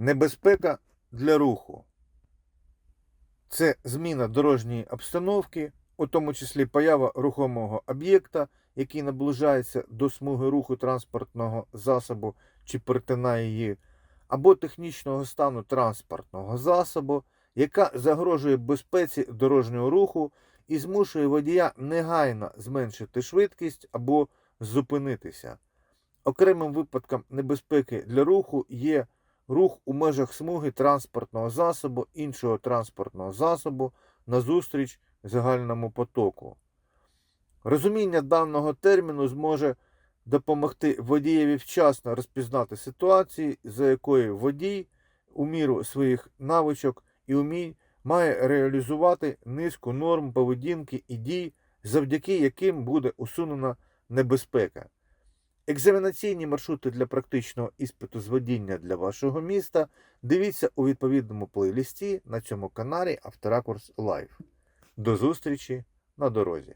Небезпека для руху. Це зміна дорожньої обстановки, у тому числі поява рухомого об'єкта, який наближається до смуги руху транспортного засобу чи перетинає її, або технічного стану транспортного засобу, яка загрожує безпеці дорожнього руху і змушує водія негайно зменшити швидкість або зупинитися. Окремим випадком небезпеки для руху є рух у межах смуги транспортного засобу іншого транспортного засобу назустріч загальному потоку. Розуміння даного терміну зможе допомогти водієві вчасно розпізнати ситуації, за якою водій у міру своїх навичок і умінь має реалізувати низку норм поведінки і дій, завдяки яким буде усунена небезпека. Екзаменаційні маршрути для практичного іспиту з водіння для вашого міста дивіться у відповідному плейлисті на цьому каналі Авторакурс Лайв. До зустрічі на дорозі!